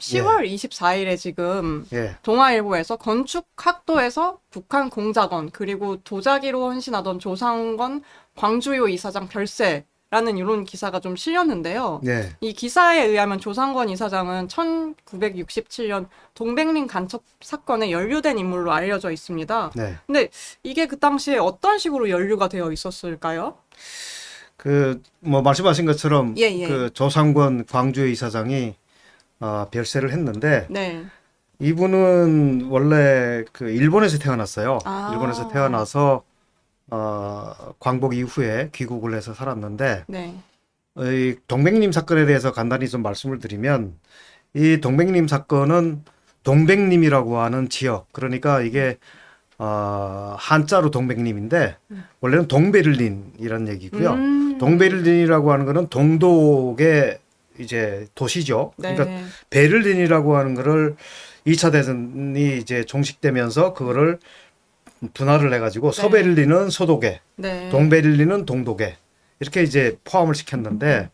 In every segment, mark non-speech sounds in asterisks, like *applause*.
10월 24일에 지금 예. 동아일보에서 건축학도에서 북한 공작원 그리고 도자기로 헌신하던 조상건 광주요 이사장 별세 라는 이런 기사가 좀 실렸는데요. 예. 이 기사에 의하면 조상건 이사장은 1967년 동백림 간첩 사건에 연루된 인물로 알려져 있습니다. 네. 근데 이게 그 당시에 어떤 식으로 연루가 되어 있었을까요? 그 뭐 말씀하신 것처럼 예, 예. 그 조상권 광주의 이사장이 어, 별세를 했는데 네. 이분은 원래 그 일본에서 태어났어요. 아. 일본에서 태어나서 어, 광복 이후에 귀국을 해서 살았는데 네. 이 동백림 사건에 대해서 간단히 좀 말씀을 드리면 이 동백림 사건은 동백림이라고 하는 지역 그러니까 이게 어, 한자로 동백림인데 원래는 동베를린이라는 얘기고요. 음. 동베를린이라고 하는 거는 동독의 이제 도시죠. 네. 그러니까 베를린이라고 하는 거를 2차 대전이 이제 종식되면서 그거를 분할을 해가지고 네. 서베를린은 서독에, 네. 동베를린은 동독에 이렇게 이제 포함을 시켰는데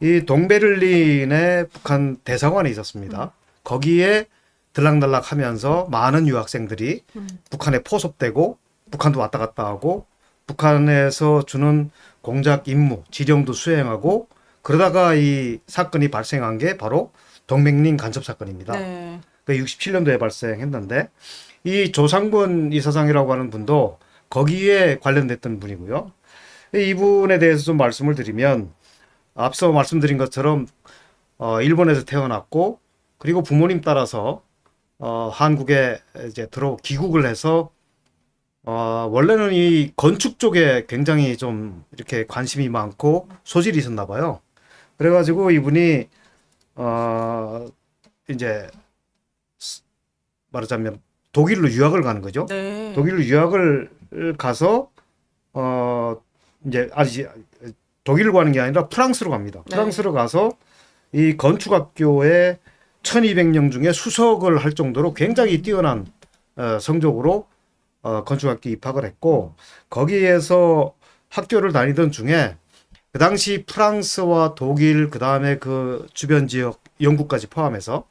이 동베를린에 북한 대사관이 있었습니다. 거기에 들락날락하면서 많은 유학생들이 음. 북한에 포섭되고 북한도 왔다 갔다 하고 북한에서 주는 공작 임무, 지령도 수행하고 그러다가 이 사건이 발생한 게 바로 동백림 간첩 사건입니다. 네. 그 67년도에 발생했는데 이 조상권 이사장이라고 하는 분도 거기에 관련됐던 분이고요. 이분에 대해서 좀 말씀을 드리면 앞서 말씀드린 것처럼 어, 일본에서 태어났고 그리고 부모님 따라서 어, 한국에 이제 들어 귀국을 해서 어, 원래는 이 건축 쪽에 굉장히 좀 이렇게 관심이 많고 소질이 있었나 봐요. 그래가지고 이분이 어, 이제 스- 말하자면 독일로 유학을 가는 거죠. 네. 독일로 유학을 가서 어 이제 아직 독일로 가는 게 아니라 프랑스로 갑니다. 네. 프랑스로 가서 이 건축학교에 1200명 중에 수석을 할 정도로 굉장히 뛰어난 어, 성적으로 어, 건축학교 입학을 했고 거기에서 학교를 다니던 중에 그 당시 프랑스와 독일 그 다음에 그 주변 지역 영국까지 포함해서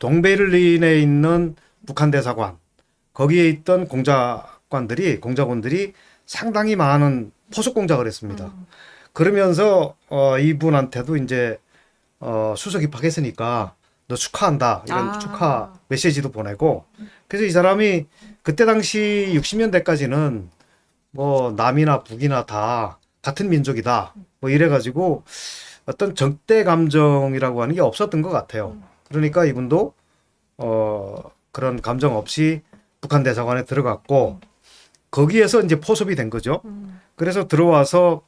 동베를린에 있는 북한 대사관 거기에 있던 공작관들이 공작원들이 상당히 많은 포속 공작을 했습니다. 음. 그러면서 어, 이분한테도 이제 어, 수석 입학했으니까 너 축하한다 이런 아. 축하 메시지도 보내고 그래서 이 사람이 그때 당시 60년대까지는 뭐 남이나 북이나 다 같은 민족이다 뭐 이래가지고 어떤 적대 감정이라고 하는 게 없었던 것 같아요. 그러니까 이분도 어 그런 감정 없이 북한 대사관에 들어갔고 거기에서 이제 포섭이 된 거죠. 음. 그래서 들어와서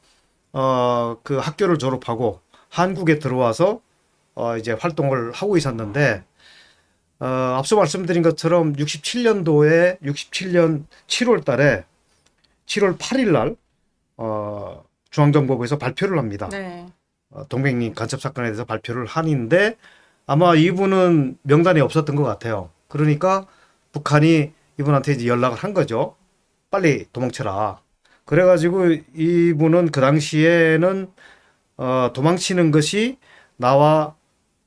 어 그 학교를 졸업하고 한국에 들어와서 어 이제 활동을 하고 있었는데 어 앞서 말씀드린 것처럼 67년도에 67년 7월 달에 7월 8일 날 어 중앙정보부에서 발표를 합니다. 네. 어, 동백님 간첩 사건에 대해서 발표를 하는데 아마 이분은 명단에 없었던 것 같아요. 그러니까 북한이 이분한테 이제 연락을 한 거죠. 빨리 도망쳐라. 그래가지고 이분은 그 당시에는 어, 도망치는 것이 나와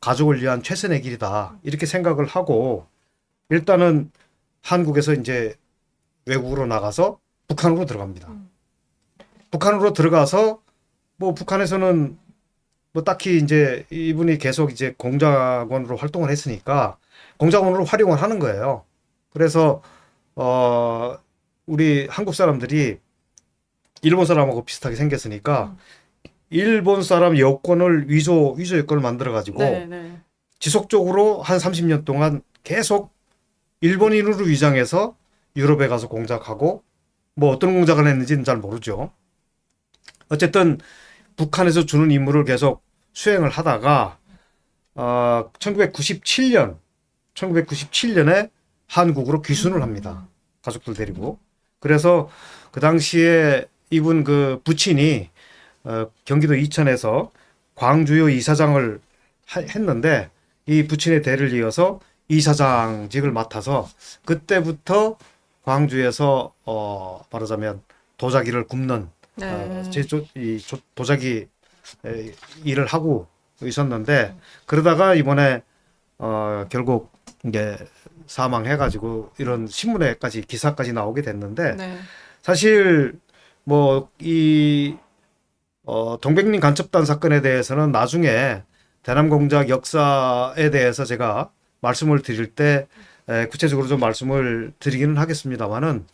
가족을 위한 최선의 길이다. 이렇게 생각을 하고 일단은 한국에서 이제 외국으로 나가서 북한으로 들어갑니다. 음. 북한으로 들어가서 뭐 북한에서는 뭐 딱히 이제 이분이 계속 이제 공작원으로 활동을 했으니까 공작원으로 활용을 하는 거예요. 그래서 어 우리 한국 사람들이 일본 사람하고 비슷하게 생겼으니까 일본 사람 여권을 위조 위조 여권을 만들어 가지고 네. 네. 지속적으로 한 30년 동안 계속 일본인으로 위장해서 유럽에 가서 공작하고 뭐 어떤 공작을 했는지는 잘 모르죠. 어쨌든 북한에서 주는 임무를 계속 수행을 하다가 어, 1997년 1997년에 한국으로 귀순을 합니다. 가족들 데리고. 그래서 그 당시에 이분 그 부친이 어, 경기도 이천에서 광주요 이사장을 하- 했는데 이 부친의 대를 이어서 이사장직을 맡아서 그때부터 광주에서 어 말하자면 도자기를 굽는 네. 어, 제조 이 조- 도자기 에, 일을 하고 있었는데 그러다가 이번에 어 결국 이제 사망해가지고 이런 신문에까지 기사까지 나오게 됐는데 네. 사실 뭐이 어, 동백님 간첩단 사건에 대해서는 나중에 대남공작 역사에 대해서 제가 말씀을 드릴 때 에, 구체적으로 좀 말씀을 드리기는 하겠습니다만은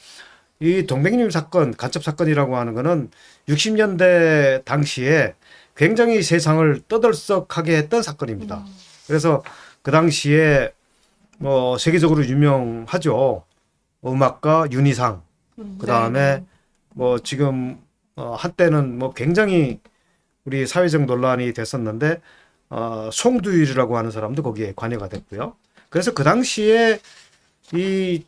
이 동백님 사건, 간첩 사건이라고 하는 거는 60년대 당시에 굉장히 세상을 떠들썩하게 했던 사건입니다. 그래서 그 당시에 뭐 세계적으로 유명하죠. 음악가 윤희상, 그 다음에 네. 뭐 지금 어, 한때는 뭐 굉장히 우리 사회적 논란이 됐었는데 어, 송두일이라고 하는 사람도 거기에 관여가 됐고요. 그래서 그 당시에 이,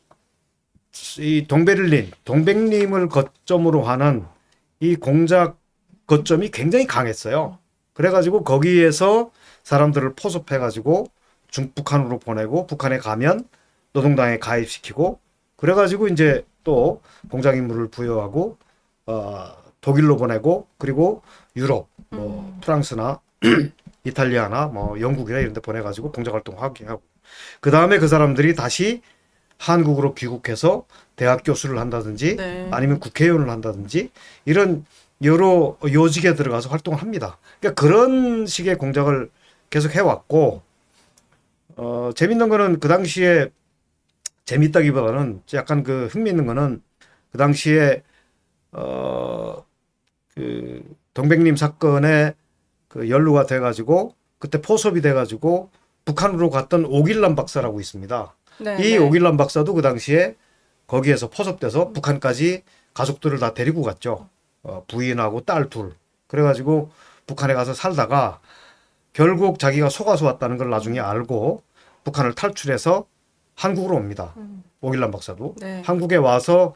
이 동베를린, 동백님을 거점으로 하는 이 공작 거점이 굉장히 강했어요. 그래가지고 거기에서 사람들을 포섭해가지고 중북한으로 보내고 북한에 가면 노동당에 가입시키고 그래가지고 이제 또 공작 임무를 부여하고 어, 독일로 보내고 그리고 유럽 뭐 프랑스나 *clears throat* 이탈리아나 뭐 영국이나 이런 데 보내가지고 공작 활동 하게 하고 그 다음에 그 사람들이 다시 한국으로 귀국해서 대학 교수를 한다든지 네. 아니면 국회의원을 한다든지 이런 여러 요직에 들어가서 활동을 합니다. 그러니까 그런 식의 공작을 계속 해왔고 어, 재밌는 거는 그 당시에 재밌다기보다는 약간 그 흥미있는 거는 그 당시에 어, 그 동백님 사건에 그 연루가 돼가지고 그때 포섭이 돼가지고 북한으로 갔던 오길남 박사라고 있습니다. 네, 이 네. 오길남 박사도 그 당시에 거기에서 포섭돼서 북한까지 가족들을 다 데리고 갔죠. 어, 부인하고 딸 둘. 그래가지고 북한에 가서 살다가 결국 자기가 속아서 왔다는 걸 나중에 알고 북한을 탈출해서 한국으로 옵니다. 음. 오길남 박사도 네. 한국에 와서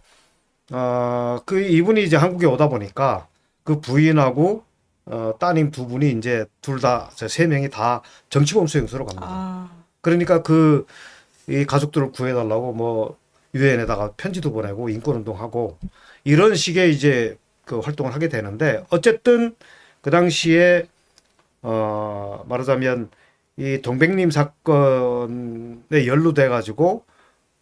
어, 그 이분이 이제 한국에 오다 보니까 그 부인하고 어, 따님 두 분이 이제 둘 다 세 명이 다 정치범 수용소로 갑니다. 아, 그러니까 그 이 가족들을 구해달라고 뭐 유엔에다가 편지도 보내고 인권운동하고 이런 식의 이제 그 활동을 하게 되는데 어쨌든 그 당시에 어 말하자면 이 동백님 사건에 연루돼 가지고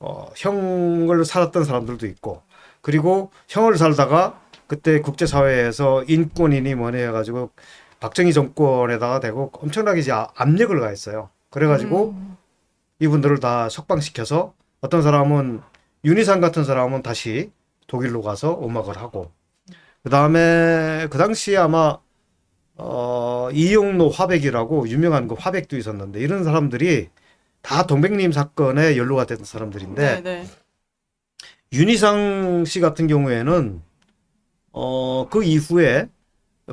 어 형을 살았던 사람들도 있고 그리고 형을 살다가 그때 국제사회에서 인권이니 뭐니 해가지고 박정희 정권에다가 대고 엄청나게 이제 아- 압력을 가했어요. 그래가지고 음. 이분들을 다 석방시켜서 어떤 사람은 윤희상 같은 사람은 다시 독일로 가서 음악을 하고 그 다음에 그 당시에 아마 어 이용로 화백이라고 유명한 그 화백도 있었는데 이런 사람들이 다 동백님 사건에 연루가 된 사람들인데 네, 네. 윤희상 씨 같은 경우에는 어, 그 이후에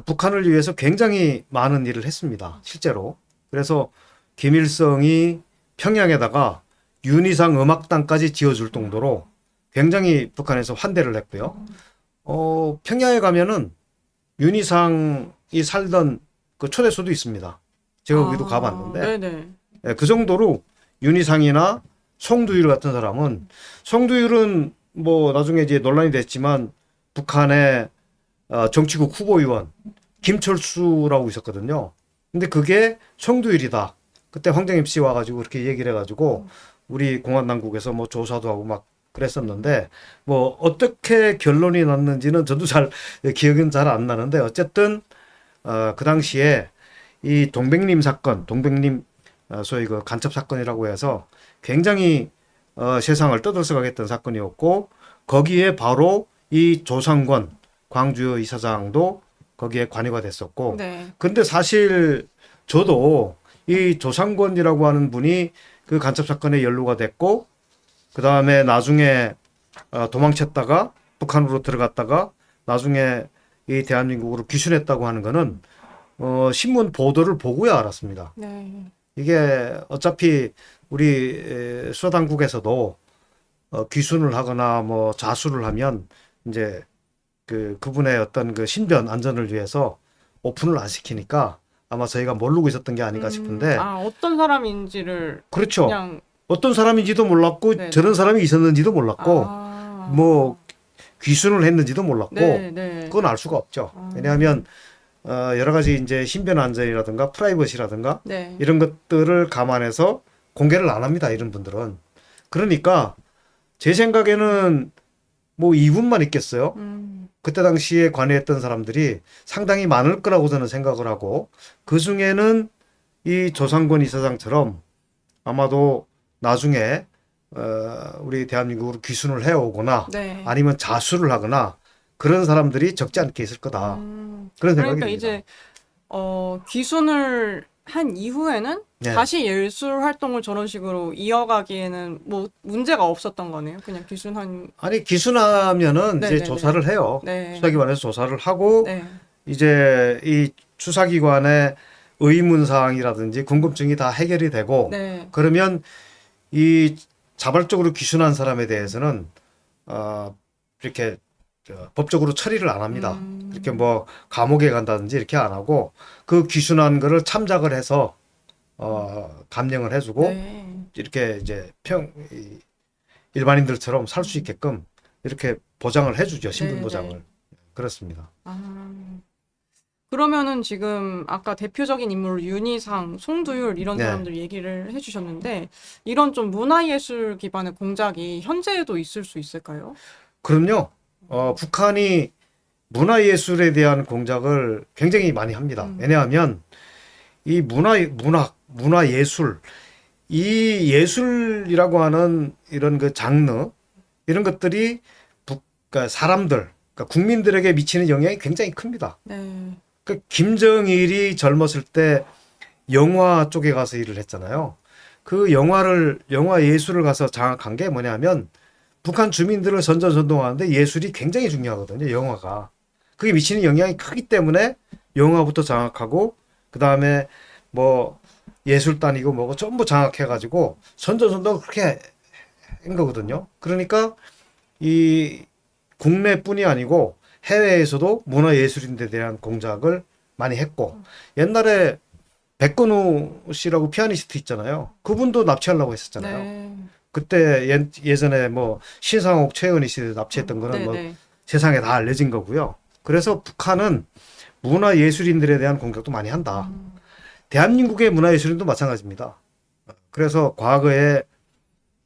북한을 위해서 굉장히 많은 일을 했습니다. 실제로. 그래서 김일성이 평양에다가 윤희상 음악단까지 지어줄 정도로 굉장히 북한에서 환대를 했고요. 어, 평양에 가면은 윤희상이 살던 그 초대소도 있습니다. 제가 거기도 아, 가봤는데 네네. 예, 그 정도로 윤희상이나 송두율 같은 사람은 송두율은 뭐 나중에 이제 논란이 됐지만 북한의 어, 정치국 후보의원 김철수라고 있었거든요. 근데 그게 송두율이다. 그때 황정임 씨 와가지고 그렇게 얘기를 해가지고 우리 공안 당국에서 뭐 조사도 하고 막 그랬었는데 뭐 어떻게 결론이 났는지는 저도 잘 기억은 잘 안 나는데 어쨌든 어, 그 당시에 이 동백님 사건, 동백님 어, 소위 그 간첩 사건이라고 해서 굉장히 어, 세상을 떠들썩하게 했던 사건이었고 거기에 바로 이 조상권 광주 이사장도 거기에 관여가 됐었고 네. 근데 사실 저도 이 조상권이라고 하는 분이 그 간첩 사건에 연루가 됐고 그 다음에 나중에 어, 도망쳤다가 북한으로 들어갔다가 나중에 이 대한민국으로 귀순했다고 하는 거는 어, 신문 보도를 보고야 알았습니다. 네. 이게 어차피 우리 에, 수사 당국에서도 어, 귀순을 하거나 뭐 자수를 하면 이제 그 그분의 어떤 그 신변 안전을 위해서 오픈을 안 시키니까 아마 저희가 모르고 있었던 게 아닌가 싶은데 음, 아, 어떤 사람인지를 그렇죠. 그냥 어떤 사람인지도 몰랐고 네. 저런 사람이 있었는지도 몰랐고 아, 뭐 귀순을 했는지도 몰랐고 네, 네. 그건 알 수가 없죠. 아. 왜냐하면 어, 여러 가지 이제 신변 안전이라든가 프라이버시라든가 네. 이런 것들을 감안해서 공개를 안 합니다. 이런 분들은. 그러니까 제 생각에는 뭐 2분만 있겠어요. 음, 그때 당시에 관여했던 사람들이 상당히 많을 거라고 저는 생각을 하고 그 중에는 이 조상권 이사장처럼 아마도 나중에 어, 우리 대한민국으로 귀순을 해오거나 네. 아니면 자수를 하거나 그런 사람들이 적지 않게 있을 거다. 음, 그런 생각이 그러니까 듭니다. 이제 어, 귀순을 한 이후에는 네. 다시 예술 활동을 저런 식으로 이어가기에는 뭐 문제가 없었던 거네요. 그냥 귀순한 아니 귀순하면은 네, 이제 네, 조사를 해요. 네. 수사기관에서 조사를 하고 네. 이제 이 수사기관의 의문 사항이라든지 궁금증이 다 해결이 되고 네. 그러면 이 자발적으로 귀순한 사람에 대해서는 어 이렇게 저, 법적으로 처리를 안 합니다. 음. 이렇게 뭐 감옥에 간다든지 이렇게 안 하고 그 귀순한 거를 참작을 해서 어 감령을 해주고 네. 이렇게 이제 평 이, 일반인들처럼 살 수 있게끔 이렇게 보장을 해주죠 신분 네, 보장을 네. 그렇습니다. 아. 그러면은 지금 아까 대표적인 인물 윤희상, 송두율 이런 네. 사람들 얘기를 해주셨는데 이런 좀 문화예술 기반의 공작이 현재에도 있을 수 있을까요? 그럼요. 어, 북한이 문화예술에 대한 공작을 굉장히 많이 합니다. 음. 왜냐하면 이 문화, 문학, 문화예술, 이 예술이라고 하는 이런 그 장르, 이런 것들이 북, 그러니까 사람들, 그러니까 국민들에게 미치는 영향이 굉장히 큽니다. 네. 그 김정일이 젊었을 때 영화 쪽에 가서 일을 했잖아요. 그 영화를 영화 예술을 가서 장악한 게 뭐냐면 북한 주민들을 선전선동하는데 예술이 굉장히 중요하거든요. 영화가 그게 미치는 영향이 크기 때문에 영화부터 장악하고 그 다음에 뭐 예술단이고 뭐고 전부 장악해가지고 선전선동을 그렇게 한 거거든요. 그러니까 이 국내뿐이 아니고 해외에서도 문화예술인들에 대한 공작을 많이 했고 옛날에 백건우 씨라고 피아니스트 있잖아요. 그분도 납치하려고 했었잖아요. 네. 그때 예, 예전에 뭐 신상옥 최은희 씨 납치했던 거는 네, 뭐 네. 세상에 다 알려진 거고요. 그래서 북한은 문화 예술인들에 대한 공격도 많이 한다. 음. 대한민국의 문화 예술인도 마찬가지입니다. 그래서 과거에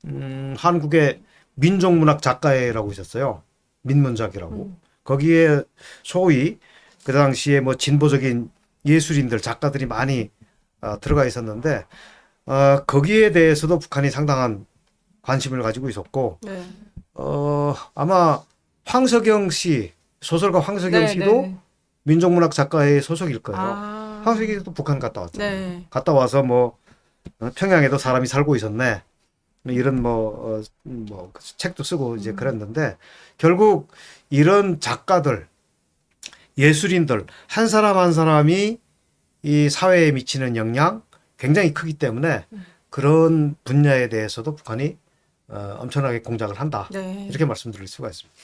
음, 한국의 민족문학 작가회라고 있었어요. 민문작이라고. 음. 거기에 소위 그 당시에 뭐 진보적인 예술인들 작가들이 많이 어, 들어가 있었는데 어, 거기에 대해서도 북한이 상당한 관심을 가지고 있었고 네. 어, 아마 황석영 씨 소설가 황석영 네, 씨도 네. 민족문학 작가의 소속일 거예요. 아. 황석영이 도 북한 갔다 왔잖아요. 네. 갔다 와서 뭐 어, 평양에도 사람이 살고 있었네. 이런 뭐, 어, 뭐 책도 쓰고 이제 음. 그랬는데 결국 이런 작가들, 예술인들 한 사람 한 사람이 이 사회에 미치는 영향 굉장히 크기 때문에 음. 그런 분야에 대해서도 북한이 어, 엄청나게 공작을 한다. 네. 이렇게 말씀드릴 수가 있습니다.